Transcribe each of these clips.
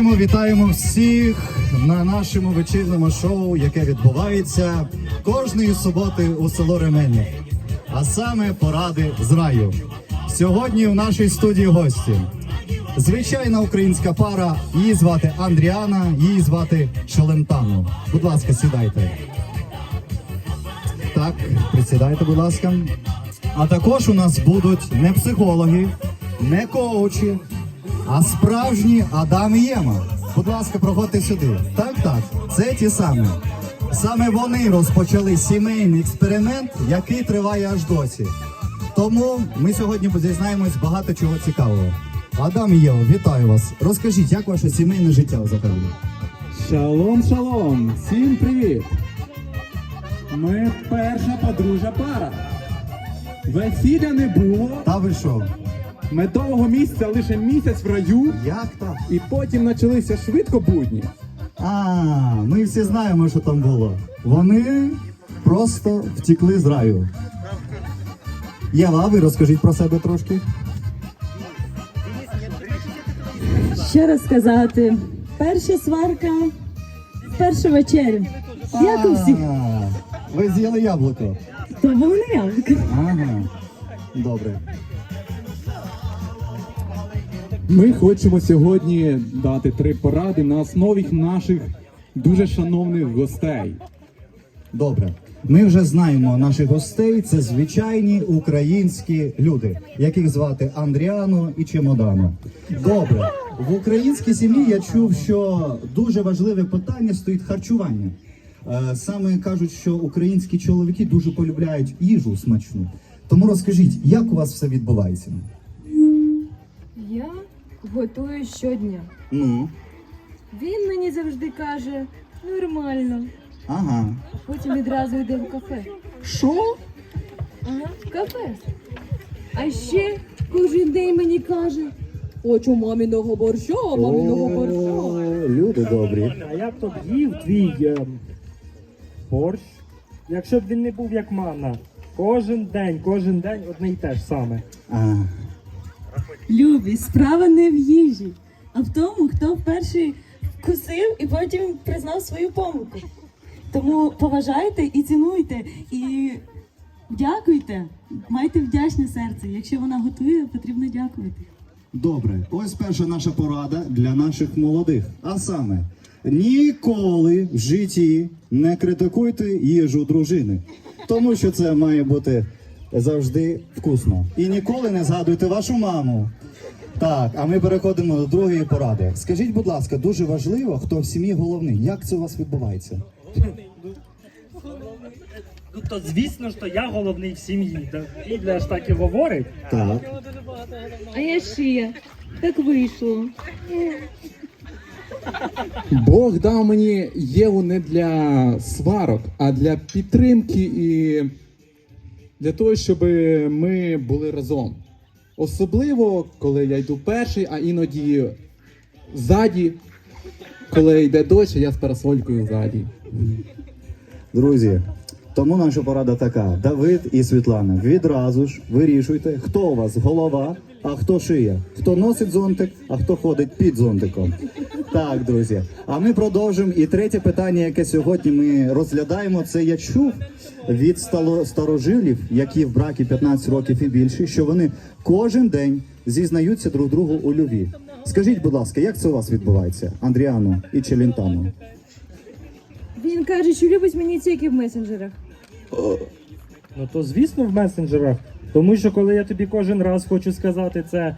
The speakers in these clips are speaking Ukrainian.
Вітаємо, вітаємо всіх на нашому вечірньому шоу, яке відбувається кожної суботи у село Ременів. А саме поради з раю. Сьогодні в нашій студії гості. Звичайна українська пара. Її звати Андріана, її звати Шелентану. Будь ласка, сідайте. Так, присідайте, будь ласка. А також у нас будуть не психологи, не коучі, а справжні Адам і Єма. Будь ласка, проходьте сюди. Так, так, це ті самі. Саме вони розпочали сімейний експеримент, який триває аж досі. Тому ми сьогодні дізнаємось багато чого цікавого. Адам і Єва, вітаю вас. Розкажіть, як ваше сімейне життя взагалі? Шалом, шалом! Всім привіт! Ми перша подружа пара. Весілля не було. Та ви що? Медового місяця лише місяць в раю, Як так? і потім почалися швидко будні. А, ми всі знаємо, що там було. Вони просто втекли з раю. Єва, а ви розкажіть про себе трошки. Що розказати? Перша сварка, перша вечеря. Як у всіх, Ви з'їли яблуко. то було не яблуко. Ага. Добре. Ми хочемо сьогодні дати три поради на основі наших дуже шановних гостей. Добре. Ми вже знаємо наших гостей. Це звичайні українські люди, яких звати Андріано і Чемодано. Добре. В українській сім'ї я чув, що дуже важливе питання стоїть харчування. Е, Саме кажуть, що українські чоловіки дуже полюбляють їжу смачну. Тому розкажіть, як у вас все відбувається? Я готую щодня. Ну, Він мені завжди каже нормально. ага. Потім відразу йде в кафе. Що? Ага, в кафе. А ще кожен день мені каже: Хочу маміного борща, маміного борща. Люди добрі. А я б то б їв твій ем, борщ, якщо б він не був як манна. Кожен день, кожен день одне й те ж саме. А, Любі, справа не в їжі, а в тому, хто перший вкусив і потім признав свою помилку. Тому поважайте і цінуйте, і дякуйте, майте вдячне серце. Якщо вона готує, потрібно дякувати. Добре, ось перша наша порада для наших молодих. А саме, ніколи в житті не критикуйте їжу дружини, тому що це має бути завжди вкусно. І ніколи не згадуйте вашу маму. Так, а ми переходимо до другої поради. Скажіть, будь ласка, дуже важливо, хто в сім'ї головний. Як це у вас відбувається? Ну то звісно ж, то я головний в сім'ї. Да? Біблія ж так і говорить. Так. А я шия. Так вийшло. Бог дав мені Єву не для сварок, а для підтримки і для того, щоб ми були разом. Особливо, коли я йду перший, а іноді ззаді, коли йде дощ, я з парасолькою ззаді. Друзі, тому наша порада така: Давид і Світлана, відразу ж вирішуйте, хто у вас голова, а хто шия, хто носить зонтик, а хто ходить під зонтиком. Так, друзі. А ми продовжимо. І третє питання, яке сьогодні ми розглядаємо, це я чув від старожилів, які в бракі 15 років і більше, що вони кожен день зізнаються друг другу у любві. Скажіть, будь ласка, як це у вас відбувається, Андріано і Челінтано? Він каже, що любить мені тільки в месенджерах. Ну то звісно в месенджерах. Тому що коли я тобі кожен раз хочу сказати це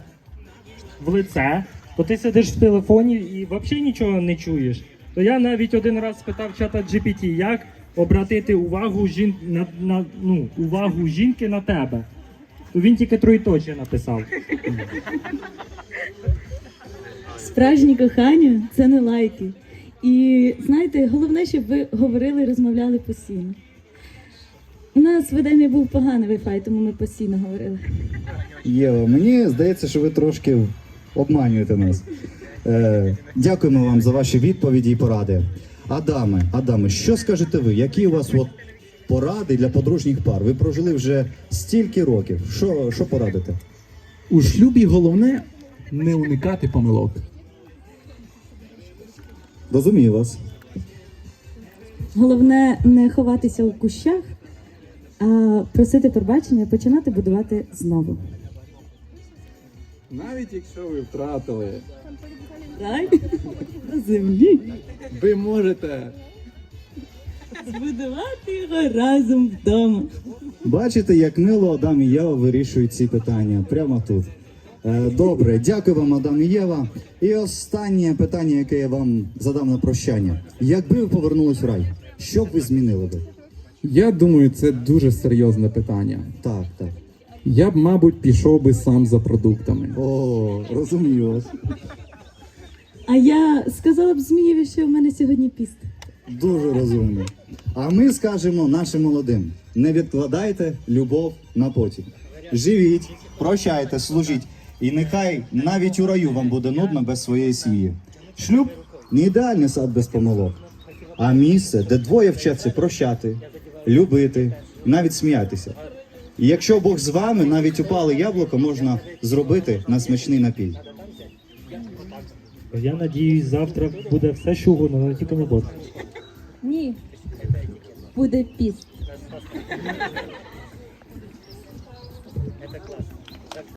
в лице, то ти сидиш в телефоні і взагалі нічого не чуєш. То я навіть один раз спитав чата GPT, як обратити увагу жін... на, на, ну, увагу жінки на тебе. То він тільки троєточие написав. Справжнє кохання це не лайки. І знаєте, головне, щоб ви говорили і розмовляли постійно. У нас в Едемі був поганий Wi-Fi, тому ми постійно говорили. Єва, мені здається, що ви трошки обманюєте нас. Е, дякуємо вам за ваші відповіді і поради. Адаме, Адаме, що скажете ви? Які у вас от поради для подружніх пар? Ви прожили вже стільки років. Що, що порадите? У шлюбі головне не уникати помилок. Розумію вас. Головне не ховатися у кущах, а просити пробачення, починати будувати знову. Навіть якщо ви втратили, Рай на землі. ви можете Збудувати його разом вдома. Бачите, як мило Адам і Єва вирішують ці питання прямо тут. Е, Добре, дякую вам, Адам і Єва. І останнє питання, яке я вам задам на прощання. Якби ви повернулись в рай, що б ви змінили би? Я думаю, це дуже серйозне питання. Так, так. Я б, мабуть, пішов би сам за продуктами. О, розумію вас. А я сказала б Змієві, що в мене сьогодні піст. Дуже розумно. А ми скажемо нашим молодим: не відкладайте любов на потім. Живіть, прощайте, служіть, і нехай навіть у раю вам буде нудно без своєї сім'ї. Шлюб не ідеальний сад без помилок, а місце, де двоє вчаться прощати, любити, навіть сміятися. І якщо Бог з вами, навіть упале яблуко можна зробити на смачний напій. Я надіюсь, завтра буде все, що угодно, але тільки не борщ. Ні. Буде піст.